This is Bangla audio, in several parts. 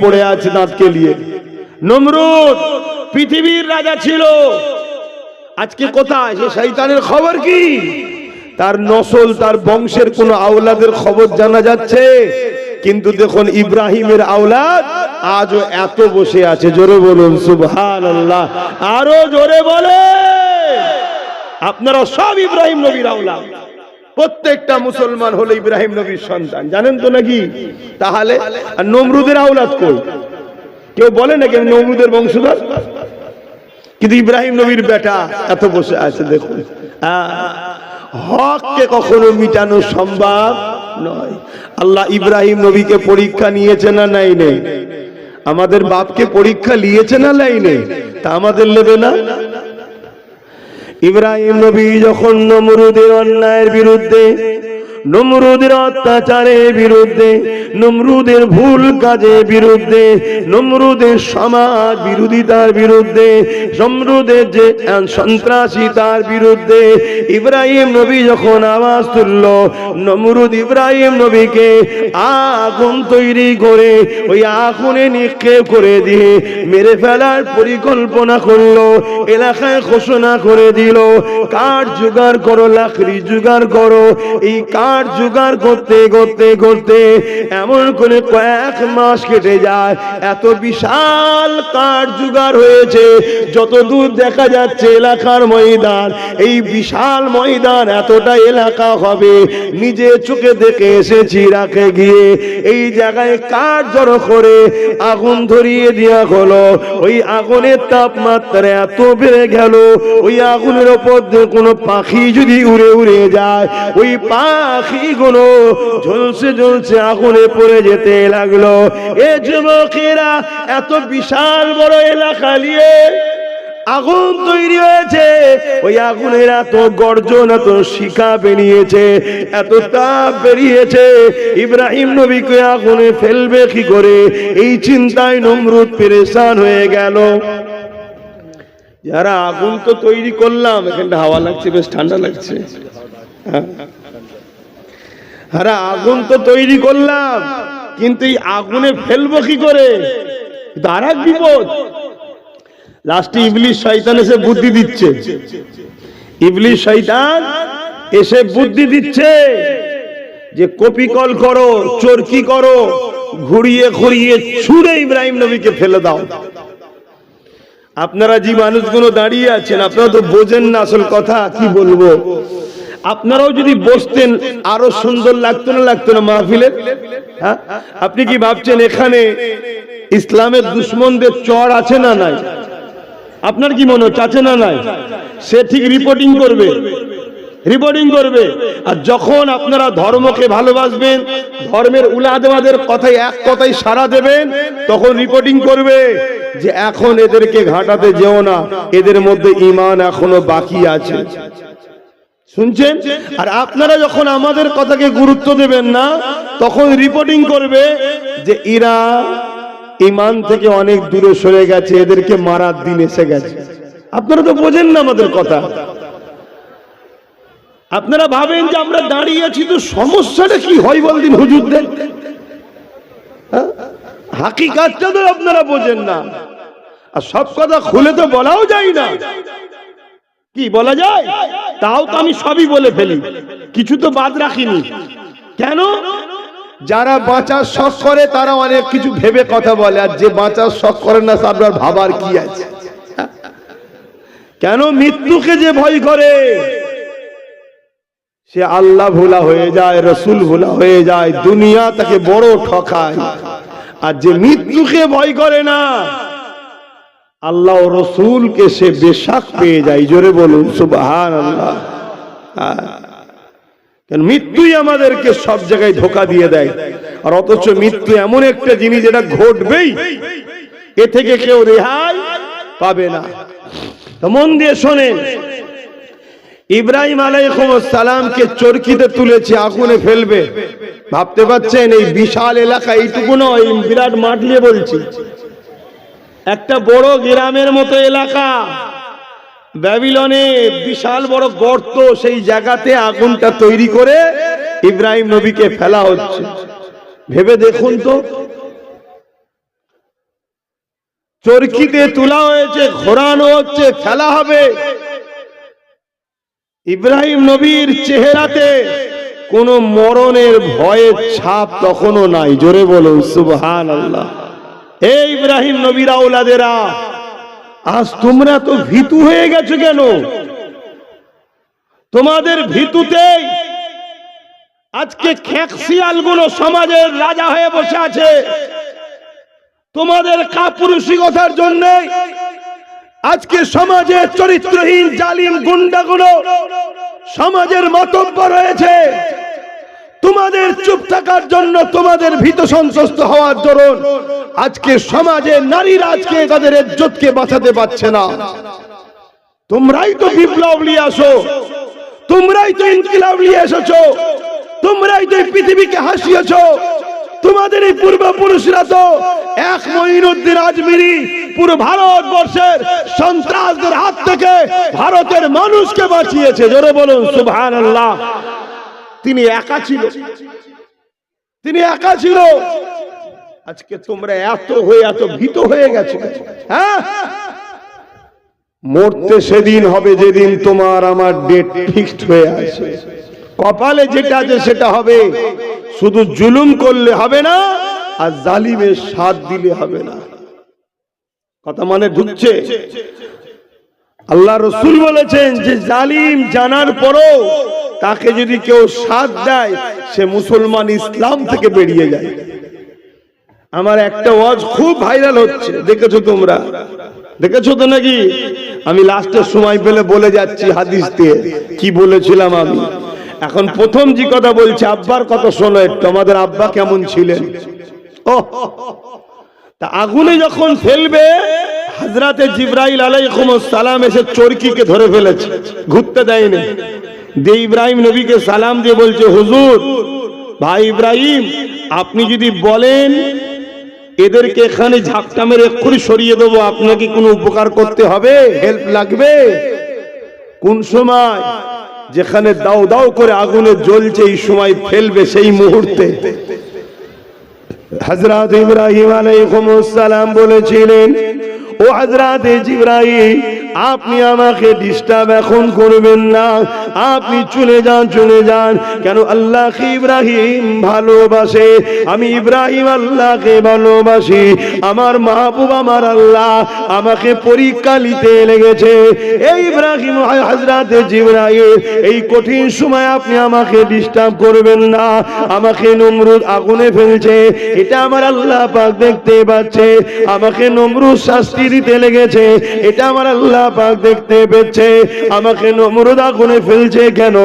পড়ে আছে দাঁতকে নিয়ে। নমরুদ, পৃথিবীর রাজা ছিল। আজকে কোথায়? সে শৈতানের খবর কি? তার নসল, তার বংশের কোন আওলাদের খবর জানা যাচ্ছে? কিন্তু দেখুন, ইব্রাহিমের আওলাদ আজও এত বসে আছে। জোরে বলুন সুবহান আল্লাহ আরও জোরে বলে আপনারা সব ইব্রাহিম নবীর আওলাদ। প্রত্যেকটা মুসলমান হলো ইব্রাহিম নবীর সন্তান। জানেন তো নাকি? তাহলে, আর নমরুদের আওলাদ কই? কেউ বলে নাকি নমরুদের বংশধর? কিন্তু ইব্রাহিম নবীর বেটা এত বসে আছে, দেখুন। হককে কখনো মিটানো সম্ভব নয়। আল্লাহ ইব্রাহিম নবীকে পরীক্ষা নিয়েছে না নাই নেই আমাদের বাপকে পরীক্ষা নিয়েছে না নেই তা আমাদের নেবে না? ইব্রাহিম নবী যখন নমরুদের অন্যায়ের বিরুদ্ধে নমরুদের অত্যাচারের বিরুদ্ধে, নমরুদের ভুল কাজের বিরুদ্ধে, নমরুদের সমাজ বিরোধিতার বিরুদ্ধে, নমরুদের যে সন্ত্রাসী তার বিরুদ্ধে, ইব্রাহিম নবী যখন আওয়াজ তুলল, নমরুদ ইব্রাহিম নবীকে আগুন তৈরি করে, ওই আগুনে নিক্ষেপ করে দিয়ে মেরে ফেলার পরিকল্পনা করল, এলাকায় ঘোষণা করে দিল কাঠ জোগাড় করো, লাকড়ি জোগাড় করো, এই কাঠ জোগাড় করতে করতে করতে এমন করে কয়েক মাস কেটে যায়। এত বিশাল কাঠ জোগাড় হয়েছে, যত দূর দেখা যাচ্ছে এলাকার ময়দান। এই বিশাল ময়দান এতটা এলাকা হবে, নিজে চোখে দেখে এসেছি, রাখে গিয়ে। এই জায়গায় কাঠ জড়ো করে, আগুন ধরিয়ে দেওয়া হলো। ওই আগুনের তাপমাত্রা এত বেড়ে গেল, ওই আগুনের ওপর দিয়ে কোনো পাখি যদি উড়ে উড়ে যায়, ওই পাখিগুলো ঝলসে ঝলসে আগুনে পড়ে যেতে লাগল। এ যুবকেরা, এত বিশাল বড় এলাকা নিয়ে আগুন তৈরি হয়েছে। ওই আগুনের এত গর্জন, এত শিখা বেরিয়েছে এত তাপ বেরিয়েছে। ইব্রাহিম নবীকে আগুনে ফেলবে কি করে? এই চিন্তায় নমরুদ পেরেশান হয়ে গেল। যারা আগুন তো তৈরি করলাম, এখানটা হাওয়া লাগছে, বেশ ঠান্ডা লাগছে। হ্যাঁ। আরে আগুন তো তৈরি করলাম, কিন্তু এই আগুনে ফেলব কি করে? আর এক বিপদ। লাস্টে ইবলিশ শয়তান এসে বুদ্ধি দিচ্ছে। ইবলিশ শয়তান এসে বুদ্ধি দিচ্ছে যে কপি কল করো, চরকি করো, ঘুরিয়ে ঘুরিয়ে ছুড়ে ইব্রাহিম নবীকে ফেলে দাও। আপনারা যে মানুষগুলো দাঁড়িয়ে আছেন, আপনারা তো বোঝেন না আসল কথা, কি বলব? আপনারাও যদি বসতেন, আরও সুন্দর লাগতো না লাগতো না মাহফিলে হ্যাঁ? আপনি কি ভাবছেন এখানে ইসলামের দুশ্মনদের চর আছে না নাই? আপনার কি মনে হচ্ছে না নাই? সে ঠিক রিপোর্টিং করবে। রিপোর্টিং করবে। আর যখন আপনারা ধর্মকে ভালোবাসবেন, ধর্মের উলাদবাদের কথায় এক কথায় সারা দেবেন, তখন রিপোর্টিং করবে যে এখন এদেরকে ঘাটাতে যেও না। এদের মধ্যে ইমান এখনও বাকি আছে। শুনছেন? আর আপনারা যখন আমাদের কথাকে গুরুত্ব দেবেন না, তখন রিপোর্টিং করবে যে ইরা ইমান থেকে অনেক দূরে সরে গেছে, এদেরকে মারার দিন এসে গেছে। আপনারা তো বোঝেন না আমাদের কথা। আপনারা ভাবেন যে আমরা দাঁড়িয়ে আছি তো সমস্যাটা কি হয় বলদিন হুজুরদের? হ্যাঁ? হাকিকাতটা তো আপনারা বোঝেন না। আর সব কথা খুলে তো বলাও যায় না। কি বলা যায়? তাও তো আমি সবই বলে ফেলি। কিছু তো বাদ রাখিনি। কেন? যারা বাঁচার শখ করে তারা অনেক কিছু ভেবে কথা বলে। আর যে বাঁচার শখ করে না তার ভাবার কি আছে? কেন মৃত্যুকে যে ভয় করে? সে আল্লাহ ভোলা হয়ে যায় রসুল ভোলা হয়ে যায় দুনিয়া তাকে বড় ঠকায়। আর যে মৃত্যুকে ভয় করে না আল্লাহ ও রসুলকে সে বেশাক পেয়ে যায়। জোরে বলুন সুবাহান আল্লাহ মৃত্যুই আমাদেরকে সব জায়গায় ধোকা দিয়ে দেয়। আর অথচ মৃত্যু এমন একটা জিনিস যেটা ঘটবেই, এ থেকে কেউ রেহাই পাবে না। মন দিয়ে শোনেন, ইব্রাহিম আলাইকুম সালামকে চরকিতে তুলেছে, আগুনে ফেলবে। ভাবতে পারছেন, এই বিশাল এলাকা এইটুকু নয়, বিরাট মাঠ নিয়ে বলছি। একটা বড় গ্রামের মতো এলাকা। ব্যাবিলনে বিশাল বড় গর্ত, সেই জায়গাতে আগুনটা তৈরি করে ইব্রাহিম নবীকে ফেলা হচ্ছে। ভেবে দেখুন তো। চরকিতে তোলা হয়েছে, ঘোরানো হচ্ছে, ফেলা হবে। ইব্রাহিম নবীর চেহারাতে কোন মরণের ভয়ের ছাপ তখনও নাই। জোরে বলুন সুবহান আল্লাহ হে ইব্রাহিম নবীর আওলাদেরা আজ তোমরা তো ভীতু হয়ে গেছো কেন? তোমাদের ভীতুতেই আজকে খেকশিয়ালগুলো সমাজের রাজা হয়ে বসে আছে। তোমাদের কাপুরুষিকতার জন্য আজকে সমাজে চরিত্রহীন জালিম গুন্ডাগুলো সমাজের মতব্য রয়েছে। তোমাদের চুপ থাকার জন্য তোমাদের ভীত সন্ত্রস্ত হওয়ার দরুন আজকে সমাজে নারীরা আজকে তাদের ইজ্জতকে বাঁচাতে পারছে না। তোমরাই তো বিপ্লব নিয়ে আসো। তোমরাই তো ইনকিলাব নিয়ে এসেছ। তোমরাই তো পৃথিবীকে হাসিয়েছো। তোমাদের এই পূর্বপুরুষরা তো এক মঈনুদ্দিন আজমিরি পুরো ভারতবর্ষের সন্ত্রাসদের হাত থেকে ভারতের মানুষকে বাঁচিয়েছে। জোরে বলুন সুবহান আল্লাহ তিনি একা ছিল। তিনি একা ছিল। আজকে তোমরা এত হয়ে, এত ভীত হয়ে গেছো। হ্যাঁ? মরতে সেদিন হবে যেদিন তোমার আমার ডেট ফিক্সড হয়ে আছে কপালে যেটা আছে সেটা হবে। শুধু জুলুম করলে হবে না, আর জালিমের সাথ দিলে হবে না। কথা মানে ঢুকছে? আল্লাহ রসুল বলেছেন যে জালিম জানার পরও তাকে যদি কেউ সাথ দেয়, সে মুসলমান ইসলাম থেকে বেরিয়ে যায়। আমার একটা ওয়াজ খুব ভাইরাল হচ্ছে, দেখেছ তোমরা? দেখেছ তো নাকি? আমি লাস্টের সময় পেলে বলে যাচ্ছি হাদিস দিয়ে, কি বলেছিলাম আমি? এখন প্রথম যে কথা বলছি, আব্বার কথা শোনো একটু, আমাদের আব্বা কেমন ছিলেন? ও তা আগুনে যখন ফেলবে হাজরাতে জিব্রাইল আলাইকুম সালাম এসে চরকিকে ধরে ফেলেছে, ঘুরতে দেয়নি। দিয়ে ইব্রাহিম নবীকে সালাম দিয়ে বলছে, হুজুর, ভাই ইব্রাহিম, আপনি যদি বলেন, এদেরকে এখানে ঝাপটা মেরে এক্ষুনি সরিয়ে দেবো, আপনাকে কোনো উপকার করতে হবে? হেল্প লাগবে? কোন সময় যেখানে দাও দাও করে আগুনে জ্বলছে, এই সময় ফেলবে সেই মুহূর্তে। হজরত ইব্রাহিম আলাইহিসসালাম বলেছিলেন ও হজরত জিব্রাইল আপনি আমাকে ডিস্টার্ব এখন করবেন না। আপনি চলে যান চলে যান। কেন আল্লাহ ইব্রাহিম ভালোবাসে? আমি ইব্রাহিম আল্লাহকে ভালোবাসি। আমার মাহবুব, আমার আল্লাহ আমাকে পরীক্ষা নিতে লেগেছে। এই ইব্রাহিম হজরত জিব্রাইল, এই কঠিন সময় আপনি আমাকে ডিস্টার্ব করবেন না। আমাকে নমরুদ আগুনে ফেলছে। এটা আমার আল্লাহ পাক দেখতে পাচ্ছে। আমাকে নমরুদ শাস্তি দিতে লেগেছে। এটা আমার আল্লাহ পাক দেখতে পেয়েছে, আমাকে নমরুদ আগুনে ফেলছে কেন?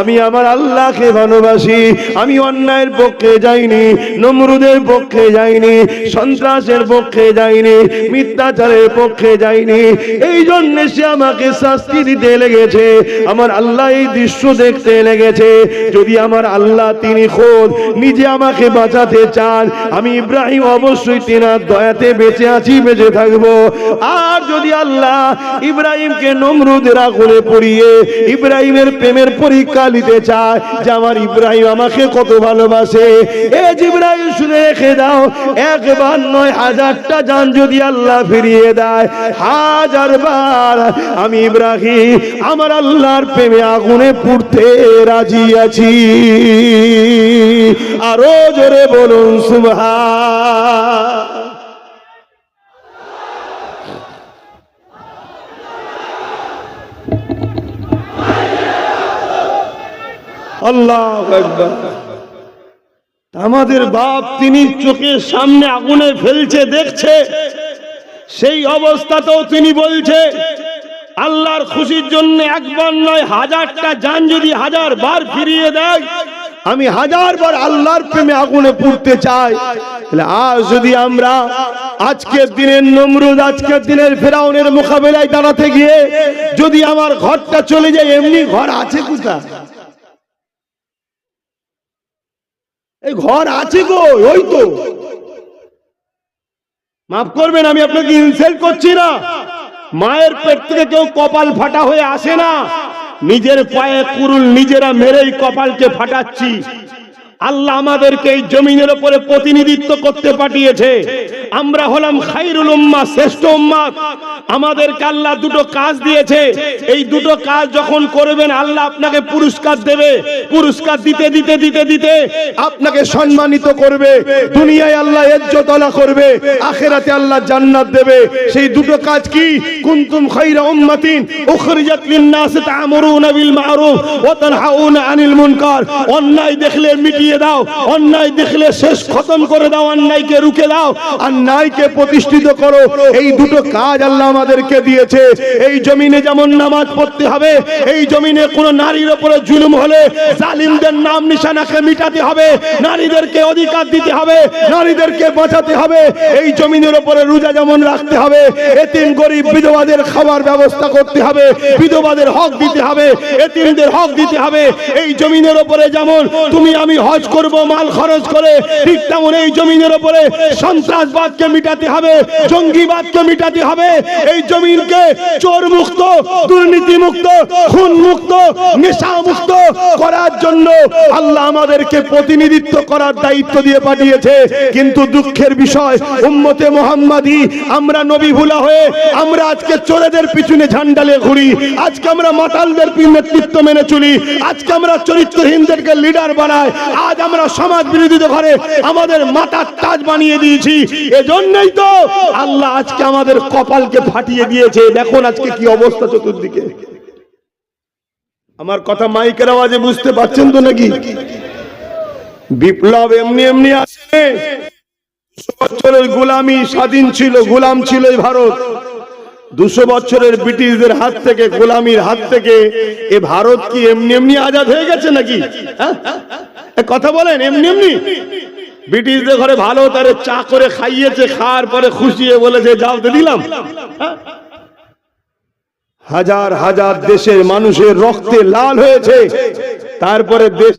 আমি আমার আল্লাহকে ভালোবাসি, আমি অন্যায়ের পক্ষে যাইনি, নমরুদের পক্ষে যাইনি, সন্ত্রাসের পক্ষে যাইনি, মিথ্যাচারের পক্ষে যাইনি। এই জন্য সে আমাকে শাস্তি দিতে লেগেছে, আমার আল্লাহ এই দৃশ্য দেখতে লেগেছে। যদি আমার আল্লাহ তিনি খোদ নিজে আমাকে বাঁচাতে চান, আমি ইব্রাহিম অবশ্যই তেনার দয়াতে বেঁচে আছি, বেঁচে থাকব। আর যদি আল্লাহ ইব্রাহিমকে নমরুদের আগুনে পড়িয়ে ইব্রাহিমের প্রেমের পরীক্ষা নিতে চায় যে আমার ইব্রাহিম আমাকে কত ভালোবাসে। এ ইব্রাহিম শুনে রেখে দাও, একবার নয় হাজারটা যান যদি আল্লাহ ফিরিয়ে দেয়। হাজার বার আমি ইব্রাহিম আমার আল্লাহর প্রেমে আগুনে পুড়তে রাজি আছি। আরও জোরে বলুন সুবহা আল্লাহ আমাদের বাপ তিনি চোখের সামনে আগুনে ফেলছে, দেখছে। সেই অবস্থাতেও তিনি বলছে, আল্লাহর খুশির জন্য একবার নয়, হাজারটা যান যদি হাজার বার ফিরিয়ে দেয়, আমি হাজার বার আল্লাহর প্রেমে আগুনে পুড়তে চাই। তাহলে আজ যদি আমরা আজকের দিনের নমরুদ, আজকের দিনের ফেরাউনের মোকাবেলায় দাঁড়াতে গিয়ে যদি আমার ঘরটা চলে যায়, এমনি ঘর আছে কোথা এই ঘর আছে গো, ওই তো। মাফ করবেন, আমি আপনাকে ইনসাল্ট করছি না। মায়ের পেট থেকে কেউ কপাল ফাটা হয়ে আসে না। নিজের পায়ে কুরুল নিজেরা মেরেই কপালকে ফাটাচ্ছি। আল্লাহ আমাদেরকে এই জমিনের উপরে প্রতিনিধিত্ব করতে পাঠিয়েছে। আমরা হলাম খাইরুল উম্মা, শ্রেষ্ঠ উম্মাদ আমাদেরকে আল্লাহ দুটো কাজ দিয়েছে। এই দুটো কাজ যখন করবেন, আল্লাহ আপনাকে পুরস্কার দেবে। পুরস্কার দিতে দিতে দিতে দিতে আপনাকে সম্মানিত করবে। দুনিয়ায় আল্লাহ ইজ্জতলা করবে। আখেরাতে আল্লাহ জান্নাত দেবে। সেই দুটো কাজ কি? কুনতুম খাইরা উম্মাতিন উখরিজাত লিন-নাস তা'মুরুনা বিল মা'রুফ ওয়া তানহাউনা আনিল মুনকার। অন্যায় দেখলে মিটিয়ে দাও, অন্যায় দেখলে শেষ খতম করে দাও, অন্যায়কে রুখে দাও। আর ন্যায়কে প্রতিষ্ঠিত করো। এই দুটো কাজ আল্লাহ আমাদেরকে দিয়েছে। এই জমিনে যেমন নামাজ পড়তে হবে, এই জমিনে কোন নারীর উপরে জুলুম হলে জালিমদের নাম নিশানাকে মিটাতে হবে, নারীদেরকে অধিকার দিতে হবে, নারীদেরকে বাঁচাতে হবে, এই জমিনের উপরে রোজা যেমন রাখতে হবে, এতিম, গরিব, বিধবাদের খাবার ব্যবস্থা করতে হবে, বিধবাদের হক দিতে হবে, এতিমদের হক দিতে হবে। এই জমিনের উপরে যেমন তুমি আমি হজ করব, মাল খরচ করে, ঠিক তেমন এই জমিনের উপরে সন্ত্রাসবাদকে মিটাতে হবে, জঙ্গিবাদকে মিটাতে হবে। এই জমিনকে চোর মুক্ত দুর্নীতি মুক্ত খুন মুক্ত নেশা মুক্ত করার জন্য আল্লাহ আমাদেরকে প্রতিনিধিত্ব করার দায়িত্ব দিয়ে পাঠিয়েছে। কিন্তু দুঃখের বিষয়, উম্মতে মোহাম্মদী, আমরা নবী ভুলা হয়ে আমরা আজকে চোরেদের পিছনে ঝান্ডালে ঘুরি। আজকে আমরা মাতালদের নেতৃত্ব মেনে চলি। আজকে আমরা চরিত্রহীনদেরকে লিডার বানাই। আজ আমরা সমাজ বিরোধীদের ঘরে আমাদের মাথার তাজ বানিয়ে দিয়েছি। এজন্যই তো আল্লাহ আজকে আমাদের কপালকে ফাটিয়ে দিয়েছে। দেখুন আজকে কি অবস্থা চতুর্দিকে। আমার কথা মাইকের আওয়াজে বুঝতে পারছেন তো নাকি? বিপ্লব এমনি এমনি আসে। বছরের গোলামি স্বাধীন ছিল, গোলাম ছিল এই ভারত। দুশো বছরের ব্রিটিশদের হাত থেকে, গোলামির হাত থেকে এ ভারত কি এমনি এমনি আজাদ হয়ে গেছে নাকি? হ্যাঁ? কথা বলেন, এমনি এমনি? ব্রিটিশদের ঘরে ভালো তারে চা করে খাইয়েছে, খাওয়ার পরে খুশিয়ে বলেছে, যাও তো দিলাম? হাজার হাজার দেশের মানুষের রক্তে লাল হয়েছে তারপরে দেশ